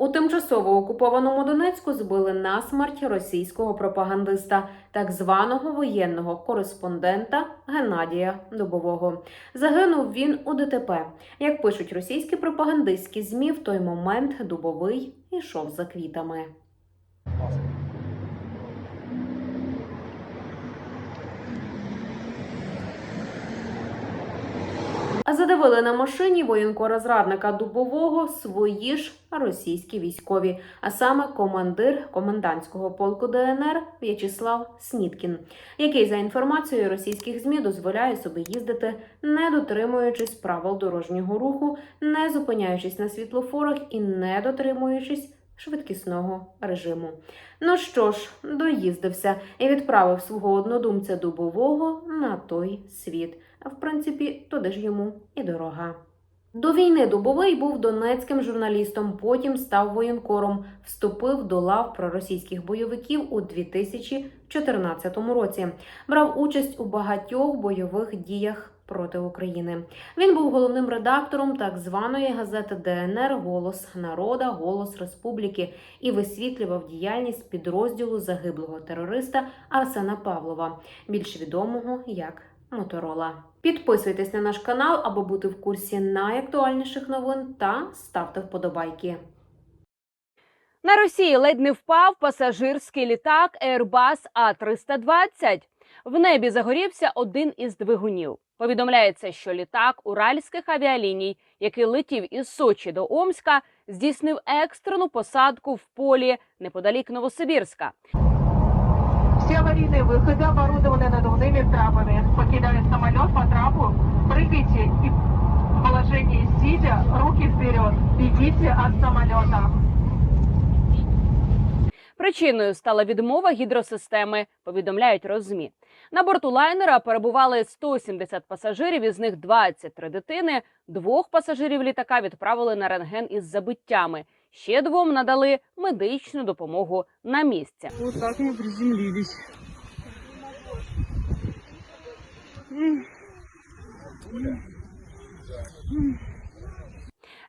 У тимчасово окупованому Донецьку збили насмерть російського пропагандиста, так званого воєнного кореспондента Геннадія Дубового. Загинув він у ДТП. Як пишуть російські пропагандистські змі, в той момент Дубовий йшов за квітами. А задавили на машині воєнкора зрадника Дубового свої ж російські військові, а саме командир комендантського полку ДНР В'ячеслав Сніткін, який за інформацією російських змі дозволяє собі їздити, не дотримуючись правил дорожнього руху, не зупиняючись на світлофорах і не дотримуючись швидкісного режиму. Ну що ж, доїздився і відправив свого однодумця дубового на той світ. В принципі, туди ж йому і дорога. До війни Дубовий був донецьким журналістом, потім став воєнкором, вступив до лав проросійських бойовиків у 2014 році. Брав участь у багатьох бойових діях проти України. Він був головним редактором так званої газети ДНР Голос народа, Голос Республіки і висвітлював діяльність підрозділу загиблого терориста Арсена Павлова, більш відомого як Моторола. Підписуйтесь на наш канал, аби бути в курсі найактуальніших новин та ставте вподобайки. На Росії ледь не впав пасажирський літак Airbus A320. В небі загорівся один із двигунів. Повідомляється, що літак уральських авіаліній, який летів із Сочі до Омська, здійснив екстрену посадку в полі неподалік Новосибірська. Все аварийные выходы оборудованы надувными трапами. Покидая самолет по трапу, прыгайте и в положении сидя, руки вперед. Бегите от самолета. Причиною стала відмова гідросистеми, повідомляють розмі. На борту лайнера перебували 170 пасажирів, із них 23 дитини. Двох пасажирів літака відправили на рентген із забиттями. Ще двом надали медичну допомогу на місці. Вот так мы приземлились.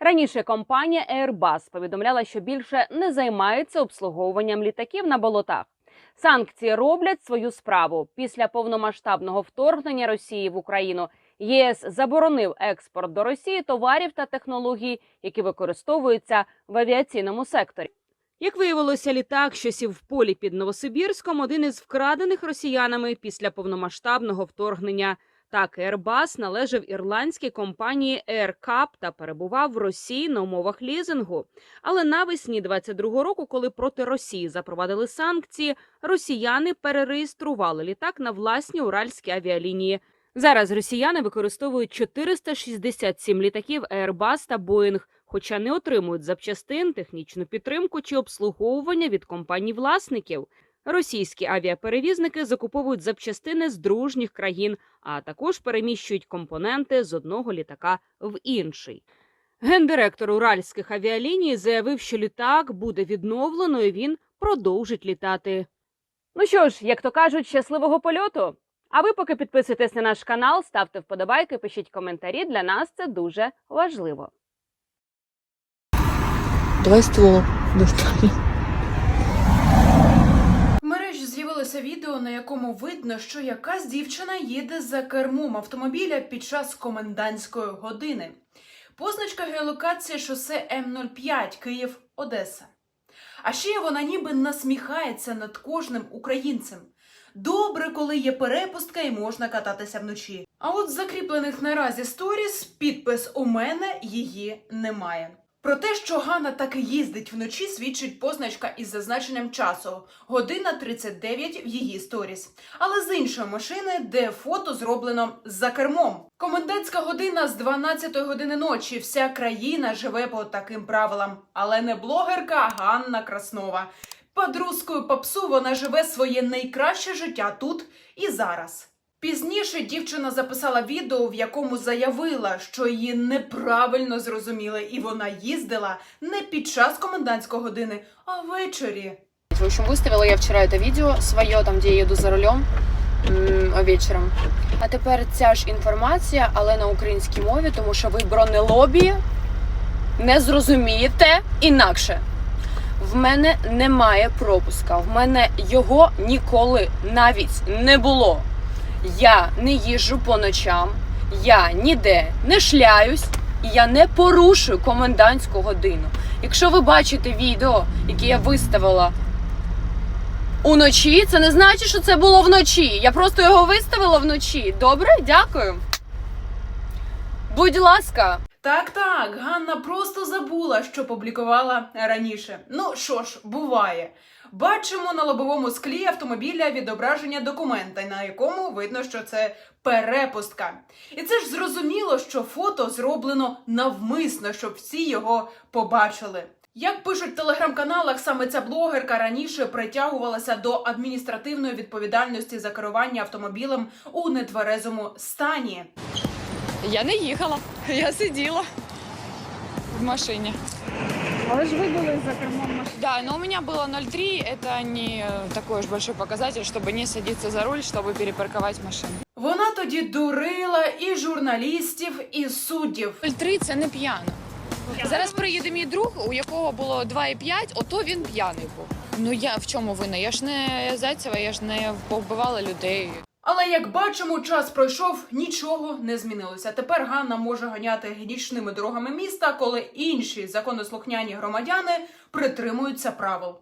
Раніше компанія Airbus повідомляла, що більше не займається обслуговуванням літаків на болотах. Санкції роблять свою справу. Після повномасштабного вторгнення Росії в Україну ЄС заборонив експорт до Росії товарів та технологій, які використовуються в авіаційному секторі. Як виявилося, літак, що сів в полі під Новосибірськом, один із вкрадених росіянами після повномасштабного вторгнення. Так, Airbus належав ірландській компанії AirCap та перебував в Росії на умовах лізингу. Але навесні 22-го року, коли проти Росії запровадили санкції, росіяни перереєстрували літак на власні уральські авіалінії. Зараз росіяни використовують 467 літаків Airbus та Boeing, хоча не отримують запчастин, технічну підтримку чи обслуговування від компаній власників. Російські авіаперевізники закуповують запчастини з дружніх країн, а також переміщують компоненти з одного літака в інший. Гендиректор уральських авіаліній заявив, що літак буде відновлено і він продовжить літати. Ну що ж, як то кажуть, щасливого польоту. А ви поки підписуйтесь на наш канал, ставте вподобайки, пишіть коментарі. Для нас це дуже важливо. Давай ствол достанем. Мережі з'явилося відео, на якому видно, що якась дівчина їде за кермом автомобіля під час комендантської години. Позначка геолокації шосе М05 Київ Одеса. А ще вона ніби насміхається над кожним українцем. Добре, коли є перепустка і можна кататися вночі. А от закріплених наразі сторіс підпис у мене її немає. Про те, що Ганна таки їздить вночі, свідчить позначка із зазначенням часу година 39 в її сторіс. Але з іншої машини, де фото зроблено за кермом. Комендантська година з 12 години ночі. Вся країна живе по таким правилам. Але не блогерка Ганна Краснова. Під русскою попсу вона живе своє найкраще життя тут і зараз. Пізніше дівчина записала відео, в якому заявила, що її неправильно зрозуміли, і вона їздила не під час комендантської години, а ввечері. В общем, выставила я вчера это видео своє, там, де я їду за рулем вечором. А тепер ця ж інформація, але на українській мові, тому що ви бронелобі не зрозумієте інакше. В мене немає пропуска, в мене його ніколи навіть не було. Я не їжджу по ночам, я ніде не шляюсь і я не порушую комендантську годину. Якщо ви бачите відео, яке я виставила уночі, це не значить, що це було вночі. Я просто його виставила вночі. Добре, дякую. Будь ласка, Так, так, Ганна просто забула, що публікувала раніше. Ну що ж, буває. Бачимо на лобовому склі автомобіля відображення документа, на якому видно, що це перепустка. І це ж зрозуміло, що фото зроблено навмисно, щоб всі його побачили. Як пишуть в телеграм-каналах, саме ця блогерка раніше притягувалася до адміністративної відповідальності за керування автомобілем у нетверезому стані. Я не їхала, я сиділа в машині. Але ж ви були за кермом машини. Да, но у меня было 0,3, это не э, такой уж большой показатель, чтобы не садиться за руль, чтобы перепарковать машину. Вона тоді дурила і журналістів, і суддів. 0,3 це не п'яно. Зараз приїде мій друг, у якого було 2,5, ото він п'яний був. Ну я в чому вина? Я ж не Зайцева, я ж не повбивала людей. Але як бачимо, час пройшов, нічого не змінилося. Тепер Ганна може ганяти нічними дорогами міста, коли інші законослухняні громадяни притримуються правил.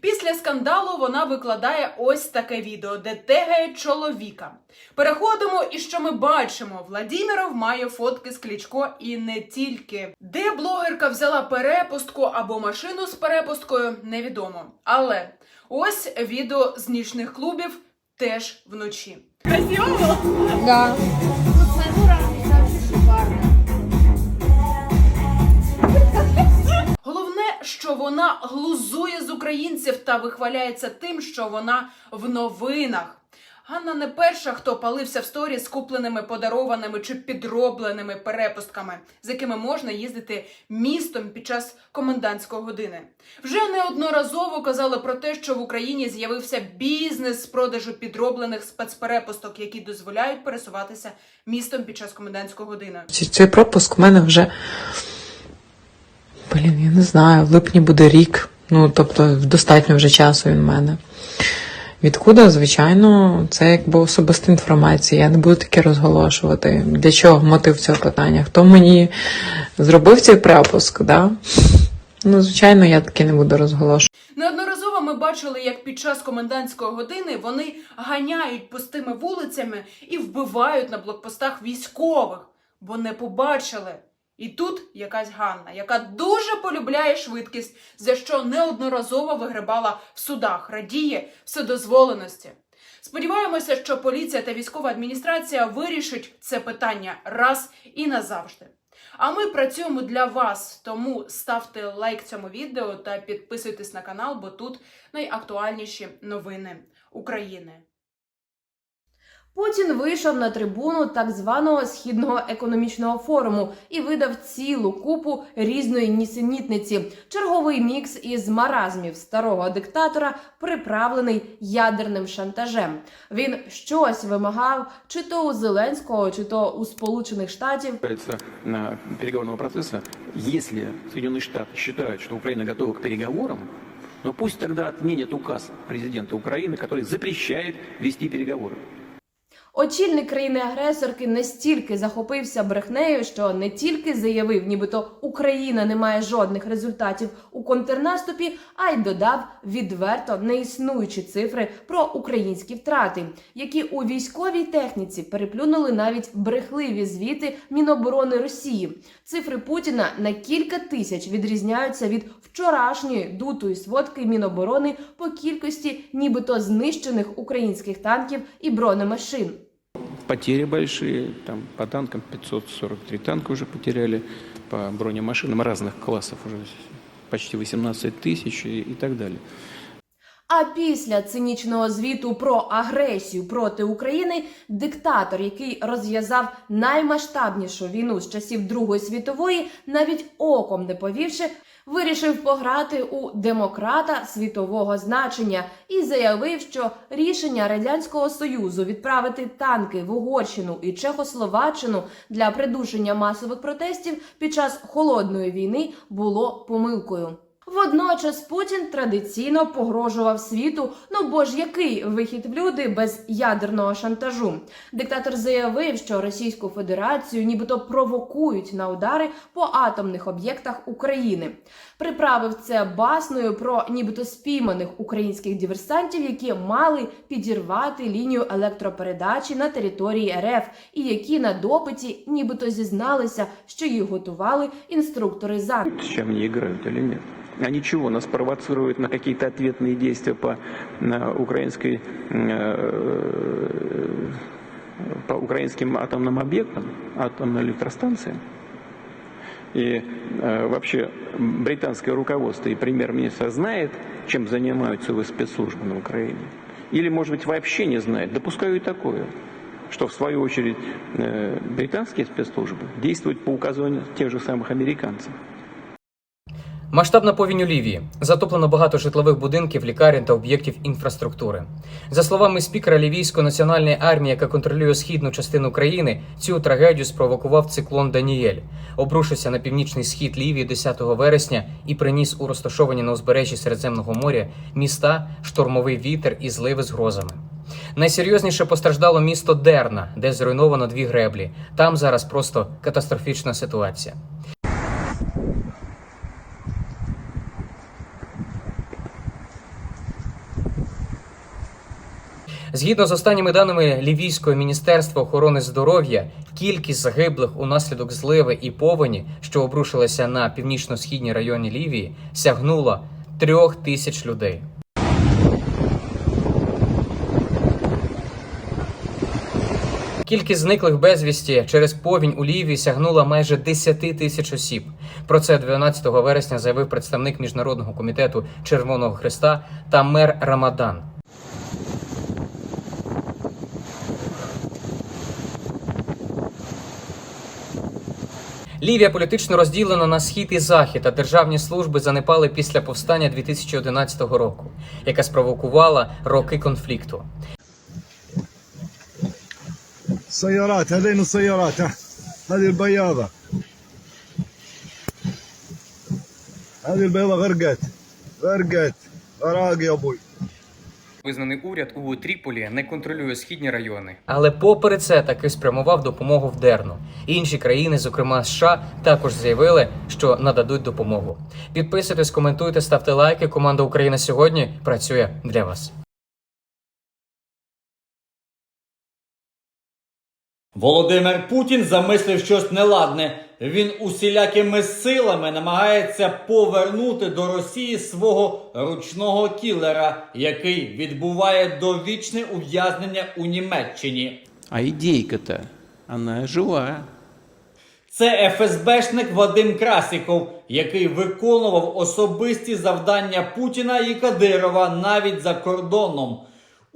Після скандалу вона викладає ось таке відео, де тегає чоловіка. Переходимо, і що ми бачимо? Владіміров має фотки з Кличко і не тільки. Де блогерка взяла перепустку або машину з перепусткою, невідомо. Але ось відео з нічних клубів теж вночі. Головне, що вона глузує з українців та вихваляється тим, що вона в новинах. Ганна не перша, хто палився в сторі з купленими, подарованими чи підробленими перепустками, з якими можна їздити містом під час комендантської години. Вже неодноразово казали про те, що в Україні з'явився бізнес з продажу підроблених спецперепусток, які дозволяють пересуватися містом під час комендантської години. Цей пропуск у мене вже. Блін, я не знаю, в липні буде рік. Ну, тобто, достатньо вже часу він в мене. Відкуда, звичайно, це якби особиста інформація. Я не буду таке розголошувати. Для чого мотив цього питання? Хто мені зробив цей пропуск? Да? Ну, звичайно, я таке не буду розголошувати. Неодноразово ми бачили, як під час комендантської години вони ганяють пустими вулицями і вбивають на блокпостах військових, бо не побачили. І тут якась Ганна, яка дуже полюбляє швидкість, за що неодноразово вигребала в судах, радіє вседозволеності. Сподіваємося, що поліція та військова адміністрація вирішить це питання раз і назавжди. А ми працюємо для вас, тому ставте лайк цьому відео та підписуйтесь на канал, бо тут найактуальніші новини України. Путін вийшов на трибуну так званого східного економічного форуму і видав цілу купу різної нісенітниці. Черговий мікс із маразмів старого диктатора, приправлений ядерним шантажем. Він щось вимагав, чи то у Зеленського, чи то у Сполучених Штатів. касается на переговорного процесса, если Соединенные Штаты считают, что Украина готова к переговорам, но пусть тогда отменят указ президента Украины, который запрещает вести переговоры. Очільник країни-агресорки настільки захопився брехнею, що не тільки заявив, нібито Україна не має жодних результатів у контрнаступі, а й додав відверто неіснуючі цифри про українські втрати, які у військовій техніці переплюнули навіть брехливі звіти Міноборони Росії. Цифри Путіна на кілька тисяч відрізняються від вчорашньої дутої сводки Міноборони по кількості нібито знищених українських танків і бронемашин. Потери большие, там по танкам 543 танка уже потеряли, по бронемашинам разных классов уже почти 18 тысяч и, и так далее. А після цинічного звіту про агресію проти України диктатор, який розв'язав наймасштабнішу війну з часів Другої світової, навіть оком не повівши, вирішив пограти у демократа світового значення і заявив, що рішення радянського союзу відправити танки в Угорщину і Чехословаччину для придушення масових протестів під час холодної війни було помилкою. Водночас Путін традиційно погрожував світу. Ну бо ж який вихід в люди без ядерного шантажу? Диктатор заявив, що Російську Федерацію нібито провокують на удари по атомних об'єктах України. Приправив це басною про нібито спійманих українських диверсантів, які мали підірвати лінію електропередачі на території РФ, і які на допиті нібито зізналися, що їх готували інструктори ЗАН. С чем они играют или нет? Они чего, нас провоцируют на какие-то ответные действия по на украинской, э, по украинским атомным объектам, атомным электростанциям? И э, вообще британское руководство и премьер-министр знает, чем занимаются его спецслужбы на Украине? Или, может быть, вообще не знает? Допускаю и такое, что в свою очередь э, британские спецслужбы действуют по указанию тех же самых американцев. Масштабна повінь у Лівії. Затоплено багато житлових будинків, лікарень та об'єктів інфраструктури. За словами спікера Лівійської національної армії, яка контролює східну частину країни, цю трагедію спровокував циклон Даніель. Обрушився на північний схід Лівії 10 вересня і приніс у розташовані на узбережжі Середземного моря міста штормовий вітер і зливи з грозами. Найсерйозніше постраждало місто Дерна, де зруйновано дві греблі. Там зараз просто катастрофічна ситуація. Згідно з останніми даними Лівійського міністерства охорони здоров'я, кількість загиблих унаслідок зливи і повені, що обрушилися на північно-східній районі Лівії, сягнула трьох тисяч людей. Кількість зниклих безвісті через повінь у Лівії сягнула майже 10 тисяч осіб. Про це 12 вересня заявив представник міжнародного комітету Червоного Христа та мер Рамадан. Лівія політично розділена на схід і захід, а державні служби занепали після повстання 2011 року, яке спровокувала роки конфлікту. سيارات هذين السيارات ها هذه البياضة هذه البياضة غرقت غرقت غراق يا ابوي Визнаний уряд у Тріполі не контролює східні райони, але попри це таки спрямував допомогу в Дерну. Інші країни, зокрема США, також заявили, що нададуть допомогу. Підписуйтесь, коментуйте, ставте лайки. Команда Україна сьогодні працює для вас. Володимир Путін замислив щось неладне. Він усілякими силами намагається повернути до Росії свого ручного кілера, який відбуває довічне ув'язнення у Німеччині. А идейка-то, она жива. Це ФСБшник Вадим Красіков, який виконував особисті завдання Путіна і Кадирова навіть за кордоном.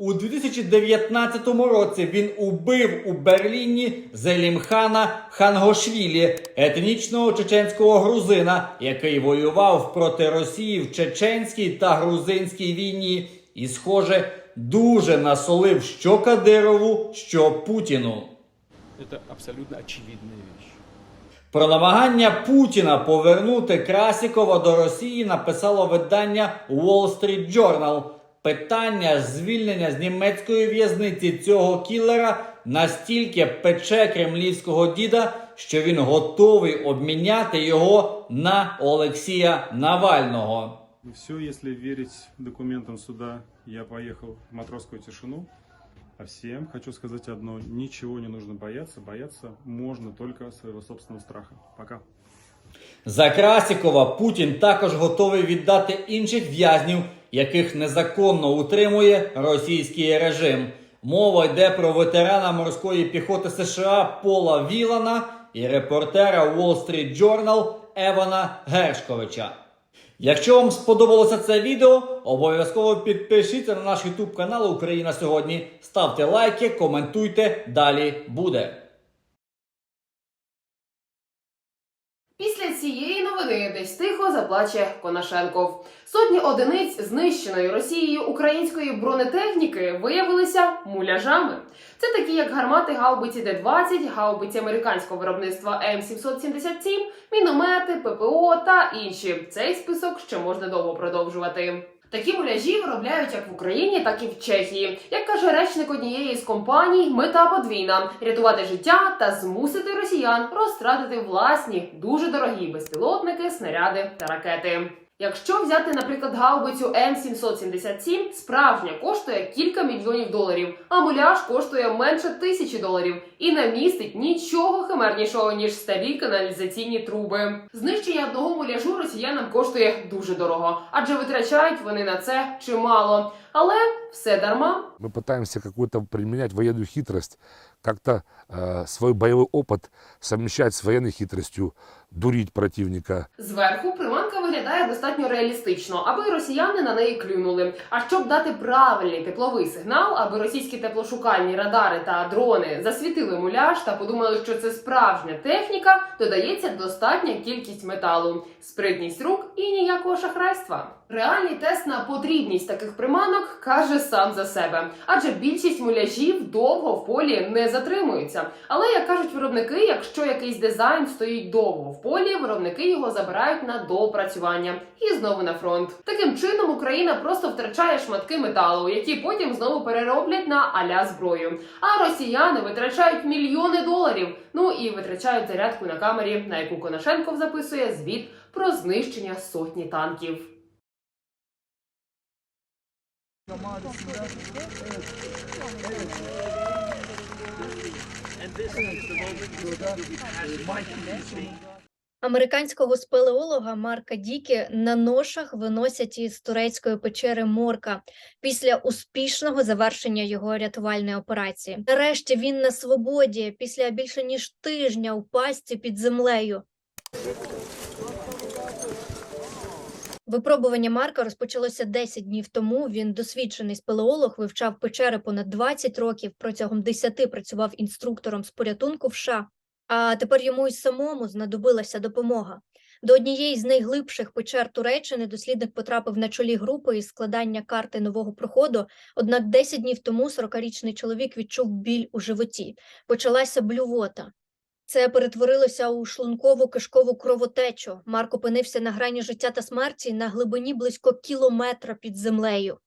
У 2019 році він убив у Берліні Зелімхана Хангошвілі, етнічного чеченського грузина, який воював проти Росії в чеченській та грузинській війні, і, схоже, дуже насолив що Кадирову, що Путіну. Это абсолютно очевидная вещь. Про намагання Путіна повернути Красікова до Росії написало видання Wall Street Journal. Питання звільнення з німецької в'язниці цього кілера настільки пече кремлівського діда, що він готовий обміняти його на Олексія Навального. Все, если верить документам суда, я поехал в матросскую тишину. А всем хочу сказать одно. Ничего не нужно бояться. Бояться можно только своего собственного страха. Пока. За Красікова Путін також готовий віддати інших в'язнів, яких незаконно утримує російський режим. Мова йде про ветерана морської піхоти США Пола Вілана і репортера Wall Street Journal Евана Гершковича. Якщо вам сподобалося це відео, обов'язково підпишіться на наш YouTube канал Україна сьогодні. Ставте лайки, коментуйте. Далі буде. Після цієї тихо заплаче Конашенков. Сотні одиниць знищеної Росією української бронетехніки виявилися муляжами. Це такі, як гармати гаубиці Д-20, гаубиці американського виробництва М777, міномети, ППО та інші. Цей список ще можна довго продовжувати. Такі муляжі виробляють як в Україні, так і в Чехії. Як каже речник однієї з компаній, мета подвійна рятувати життя та змусити росіян розтратити власні дуже дорогі безпілотники, снаряди та ракети. Якщо взяти, наприклад, гаубицю М777, справжня коштує кілька мільйонів доларів, а муляж коштує менше тисячі доларів і не містить нічого химернішого ніж старі каналізаційні труби. Знищення одного муляжу росіянам коштує дуже дорого, адже витрачають вони на це чимало. Але все дарма. Мы пытаемся какую-то применять военную хитрость, как-то э, свой боевой опыт совмещать с военной хитростью, дурить противника. Зверху приманка виглядає достатньо реалістично, аби росіяни на неї клюнули. А щоб дати правильний тепловий сигнал, аби російські теплошукальні радари та дрони засвітили муляж та подумали, що це справжня техніка, додається достатня кількість металу, спритність рук і ніякого шахрайства. Реальний тест на потрібність таких приманок каже сам за себе, адже більшість муляжів довго в полі не затримуються. Але як кажуть виробники, якщо якийсь дизайн стоїть довго в полі, виробники його забирають на доопрацювання і знову на фронт. Таким чином Україна просто втрачає шматки металу, які потім знову перероблять на аля зброю. А росіяни витрачають мільйони доларів. Ну і витрачають зарядку на камері, на яку Конашенков записує звіт про знищення сотні танків. Американського спелеолога Марка Дікі на ношах виносять із турецької печери Морка після успішного завершення його рятувальної операції. Нарешті він на свободі після більше ніж тижня у пастці під землею. Випробування Марка розпочалося 10 днів тому. Він досвідчений спелеолог, вивчав печери понад 20 років. Протягом 10 працював інструктором з порятунку в США. А тепер йому й самому знадобилася допомога. До однієї з найглибших печер Туреччини дослідник потрапив на чолі групи із складання карти нового проходу. Однак 10 днів тому 40-річний чоловік відчув біль у животі. Почалася блювота. Це перетворилося у шлункову кишкову кровотечу. Марк опинився на грані життя та смерті на глибині близько кілометра під землею.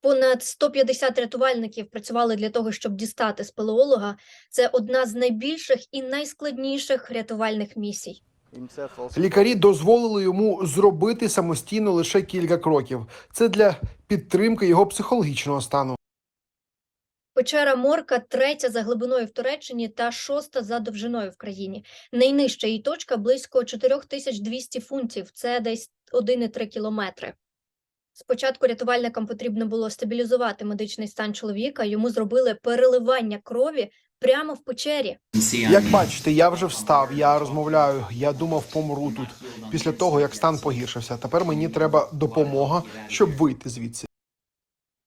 Понад 150 рятувальників працювали для того, щоб дістати спелеолога. Це одна з найбільших і найскладніших рятувальних місій. Лікарі дозволили йому зробити самостійно лише кілька кроків. Це для підтримки його психологічного стану. Печера Морка третя за глибиною в Туреччині та шоста за довжиною в країні. Найнижча її точка близько 4200 фунтів. Це десь 1,3 кілометри. Спочатку рятувальникам потрібно було стабілізувати медичний стан чоловіка. Йому зробили переливання крові прямо в печері. Як бачите, я вже встав, я розмовляю. Я думав, помру тут після того, як стан погіршився. Тепер мені треба допомога, щоб вийти звідси.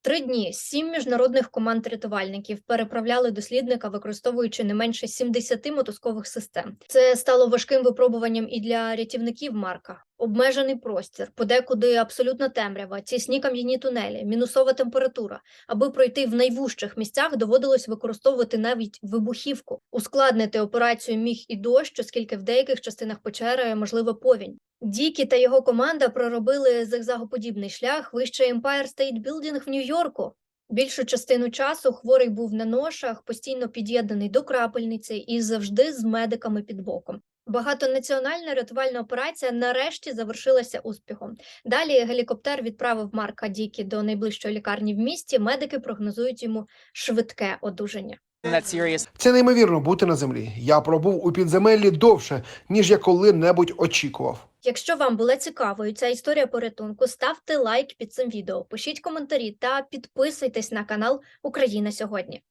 Три дні сім міжнародних команд рятувальників переправляли дослідника, використовуючи не менше 70 мотузкових систем. Це стало важким випробуванням і для рятівників Марка. Обмежений простір, подекуди абсолютна темрява, тісні кам'яні тунелі, мінусова температура. Аби пройти в найвужчих місцях, доводилось використовувати навіть вибухівку. Ускладнити операцію міг і дощ, оскільки в деяких частинах печери можлива повінь. Дікі та його команда проробили зигзагоподібний шлях вище Empire State Building в Нью-Йорку. Більшу частину часу хворий був на ношах, постійно під'єднаний до крапельниці і завжди з медиками під боком. Багатонаціональна рятувальна операція нарешті завершилася успіхом. Далі гелікоптер відправив Марка Дікі до найближчої лікарні в місті. Медики прогнозують йому швидке одужання. Це неймовірно бути на землі. Я пробув у підземеллі довше, ніж я коли-небудь очікував. Якщо вам була цікавою ця історія порятунку, ставте лайк під цим відео, пишіть коментарі та підписуйтесь на канал Україна сьогодні.